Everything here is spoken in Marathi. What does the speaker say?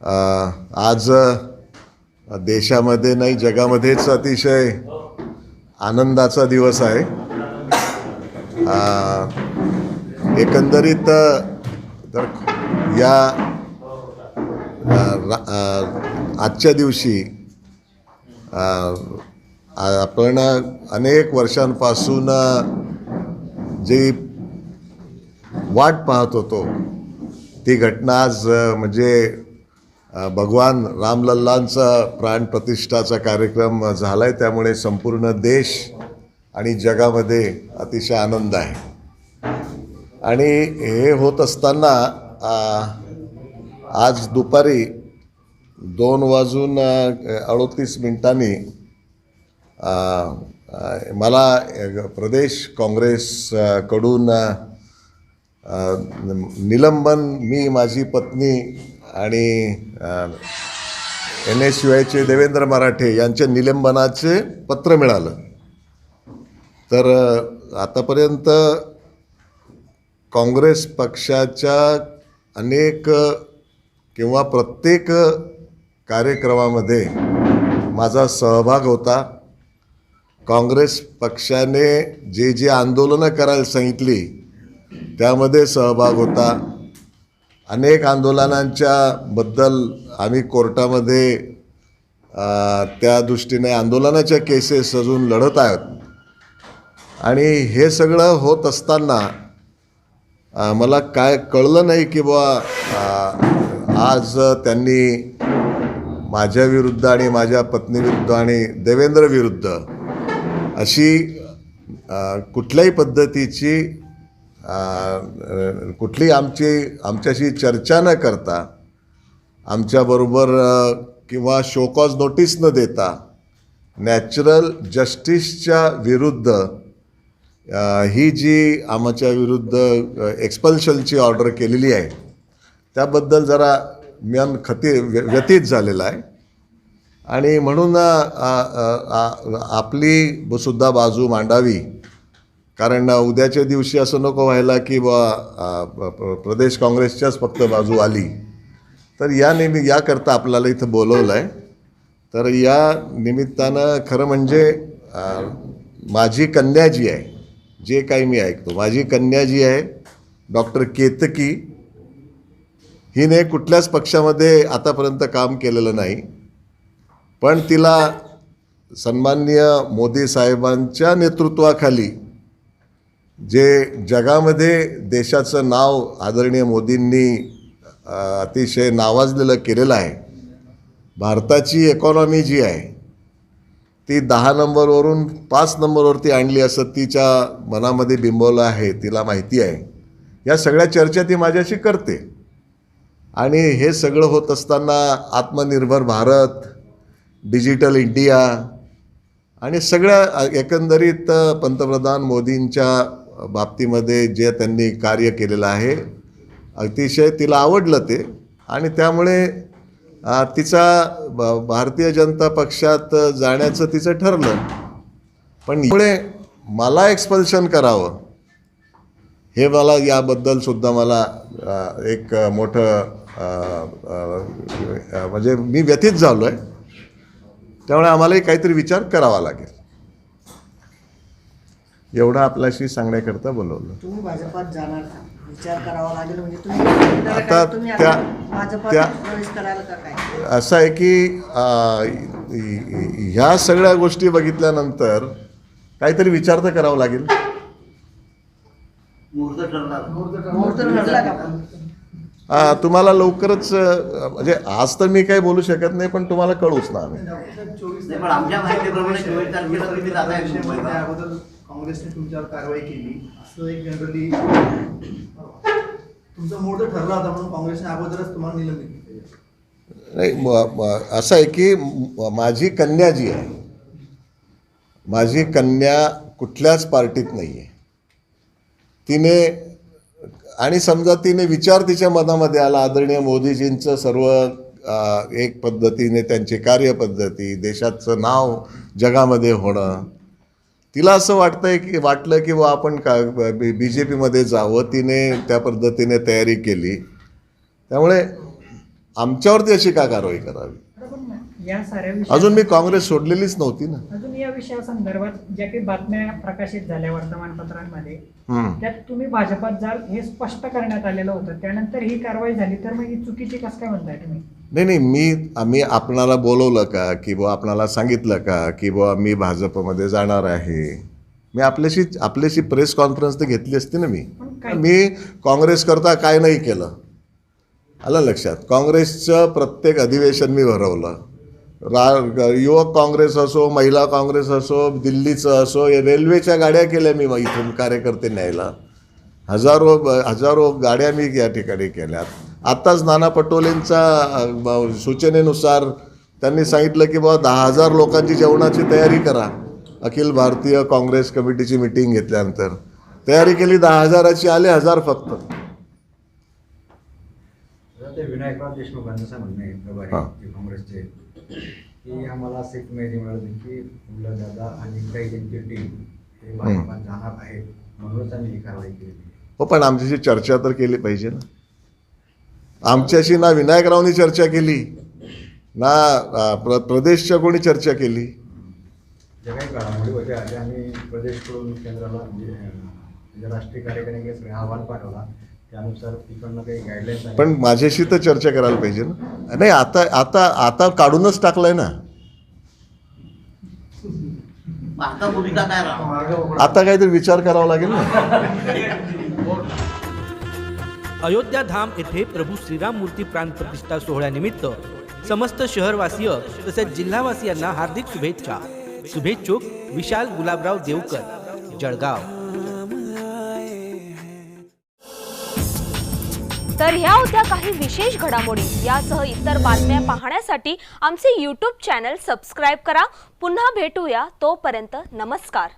आज देशामध्ये नाही जगामध्येच अतिशय आनंदाचा दिवस आहे. एकंदरीत तर या रा- आजच्या दिवशी आपण अनेक वर्षांपासून जी वाट पाहत होतो ती घटना आज म्हणजे भगवान रामलल्लांचा प्राणप्रतिष्ठाचा कार्यक्रम झाला आहे त्यामुळे संपूर्ण देश आणि जगामध्ये अतिशय आनंद आहे. आणि हे होत असताना आज दुपारी दोन वाजून अडोतीस मिनिटांनी मला प्रदेश काँग्रेसकडून निलंबन मी माझी पत्नी आणि एन एस यू आयचे देवेंद्र मराठे यांच्या निलंबनाचे पत्र मिळालं. तर आतापर्यंत काँग्रेस पक्षाच्या अनेक किंवा प्रत्येक कार्यक्रमामध्ये माझा सहभाग होता. काँग्रेस पक्षाने जे जे आंदोलनं करायला सांगितली त्यामध्ये सहभाग होता. अनेक आंदोलनांच्या बद्दल आम्ही कोर्टामध्ये त्या दृष्टीने आंदोलनाच्या केसेस अजून लढत आहोत. आणि हे सगळं होत असताना मला काय कळलं नाही की बुवा आज त्यांनी माझ्या विरुद्ध आणि माझ्या पत्नीविरुद्ध आणि देवेंद्र विरुद्ध अशी कुठल्याही पद्धतीची कुठली आमची आमच्याशी चर्चा न करता आमच्याबरोबर किंवा शोकॉज नोटीस न देता नॅचरल जस्टिसच्या विरुद्ध ही जी आमच्या विरुद्ध एक्सपल्शनची ऑर्डर केलेली आहे त्याबद्दल जरा मन खती व्य- व्यतीत झालेला आहे. आणि म्हणून आपली ब- सुद्धा बाजू मांडावी. कारण उद्याच्या दिवशी असं नको व्हायला की बा प्रदेश काँग्रेसच्याच फक्त बाजू आली. तर या नेहमी याकरता आपल्याला इथं बोलवलं आहे तर या निमित्तानं खरं म्हणजे माझी कन्या जी आहे. जे काही मी ऐकतो माझी कन्या जी आहे डॉक्टर केतकी. हिने कुठल्याच पक्षामध्ये आतापर्यंत काम केलेलं नाही. पण तिला सन्माननीय मोदी साहेबांच्या नेतृत्वाखाली जे जगामध्ये देशाचं नाव आदरणीय मोदींनी अतिशय नावाजलेलं केलेलं आहे भारताची इकॉनॉमी जी आहे ती दहा नंबरवरून पाच नंबरवरती आणली असं तिच्या मनामध्ये बिंबवलं आहे तिला माहिती आहे. या सगळ्या चर्चा ती माझ्याशी करते. आणि हे सगळं होत असताना आत्मनिर्भर भारत डिजिटल इंडिया आणि सगळ्या एकंदरीत पंतप्रधान मोदींच्या बाबतीमध्ये जे त्यांनी कार्य केलेलं आहे अतिशय तिला आवडलं ते. आणि त्यामुळे तिचा ब- भारतीय जनता पक्षात जाण्याचं तिचं ठरलं. पण पुढे मला एक्सपल्शन करावं. हे मला याबद्दल सुद्धा मला एक मोठं म्हणजे मी व्यथित झालो आहे त्यामुळे आम्हालाही काहीतरी विचार करावा लागेल. एवढं आपल्याशी सांगण्याकरता बोलवलं. तुम्ही भाजपात जाणार का? विचार करावा लागेल म्हणजे तुम्ही आता तुम्ही त्या- भाजपात त्या- प्रवेश करायला का काय? असं आहे की ह्या सगळ्या गोष्टी बघितल्यानंतर काहीतरी विचार तर करावा लागेल. मुहूर्त ठरला का पण? अ, तुम्हाला लवकरच अ, म्हणजे आज तर मी काही बोलू शकत नाही पण तुम्हाला कळूच ना आम्ही. नाही, पण आमच्या माहितीप्रमाणे चोवीस तारखेला तुम्ही जाताय विषय मुंबईला. काँग्रेसने तुमच्यावर कारवाई केली. असं एक जनरली तुमचा मुहूर्त ठरला होता म्हणून काँग्रेसने अगोदरच तुम्हाला निलंबित केले. नाही असं आहे की माझी कन्या जी आहे माझी कन्या कुठल्याच पार्टीत नाही आहे तिने आणि समजा तिने विचार तिच्या मनामध्ये आला आदरणीय मोदीजींचं सर्व एक पद्धतीने त्यांची कार्यपद्धती देशाचं नाव जगामध्ये होणं तिला असं वाटतंय की वाटलं की बा आपण का बी बी जे पीमध्ये जावं. तिने त्या पद्धतीने तयारी केली. त्यामुळे आमच्यावरती अशी का कारवाई करावी? विषया अजून मी काँग्रेस सोडलेलीच नव्हती ना. अजून या विषयासंदर्भात ज्या काही बातम्या प्रकाशित झाल्या वर्तमानपत्रांमध्ये. त्यात तुम्ही भाजपात जाल हे स्पष्ट करण्यात आलेलं होतं. त्यानंतर ही कारवाई झाली. तर मग ही चुकीची कसं काय म्हणताय तुम्ही? नाही नाही मी आम्ही आपणाला बोलवलं का? की बुवा आपणाला सांगितलं का? की बुवा मी भाजपमध्ये जाणार आहे. मी आपल्याशी आपल्याशी प्रेस कॉन्फरन्स तर घेतली असती ना मी. मी काँग्रेस करता काय नाही केलं? आलं लक्षात? काँग्रेसचं प्रत्येक अधिवेशन मी भरवलं. रा युवक काँग्रेस असो महिला काँग्रेस असो दिल्लीचं असो या रेल्वेच्या गाड्या केल्या मी इथून कार्यकर्ते न्यायला. हजारो हजारो गाड्या मी या ठिकाणी केल्यात. आत्ताच नाना पटोलेंच्या सूचनेनुसार त्यांनी सांगितलं की बाबा दहा हजार लोकांची जेवणाची तयारी करा. अखिल भारतीय काँग्रेस कमिटीची मिटिंग घेतल्यानंतर. तयारी केली दहा हजाराची आले हजार फक्त. विनायकराव देशमुखांचं हां. ते काँग्रेसचे. की आम्हाला सीट माहिती मिळाली की मुलं दादा आणि काही त्यांची टीम हे भाजपात जाणार आहेत म्हणूनच आम्ही ही कारवाई केली. हो पण आमच्याशी चर्चा तर केली पाहिजे ना. आमच्याशी ना विनायकरावनी चर्चा केली ना प्र प्रदेशच्या कोणी चर्चा केली. म्हणजे अं, जे राष्ट्रीय कार्यकारिणीकडे सगळे अहवाल पाठवला त्यानुसार तिकडनं काही गाईडलाईन्स आल्या पण माझ्याशी तर चर्चा करायला पाहिजे ना. नाही आता आता आता काढूनच टाकलंय ना. मग आता भूमिका काय राहणार? आता काहीतरी विचार करावा लागेल ना. अयोध्या धाम येथे प्रभू श्रीराम मूर्ती प्राण प्रतिष्ठा सोहळ्यानिमित्त समस्त शहरवासीय तसेच जिल्हावासियांना हार्दिक शुभेच्छा. शुभेच्छुक विशाल गुलाबराव देवकर जळगाव. तर ह्या होत्या काही विशेष घडामोडी. यासह इतर बातम्या पाहण्यासाठी आमचे यूट्यूब चॅनल सबस्क्राईब करा. पुन्हा भेटूया तोपर्यंत नमस्कार.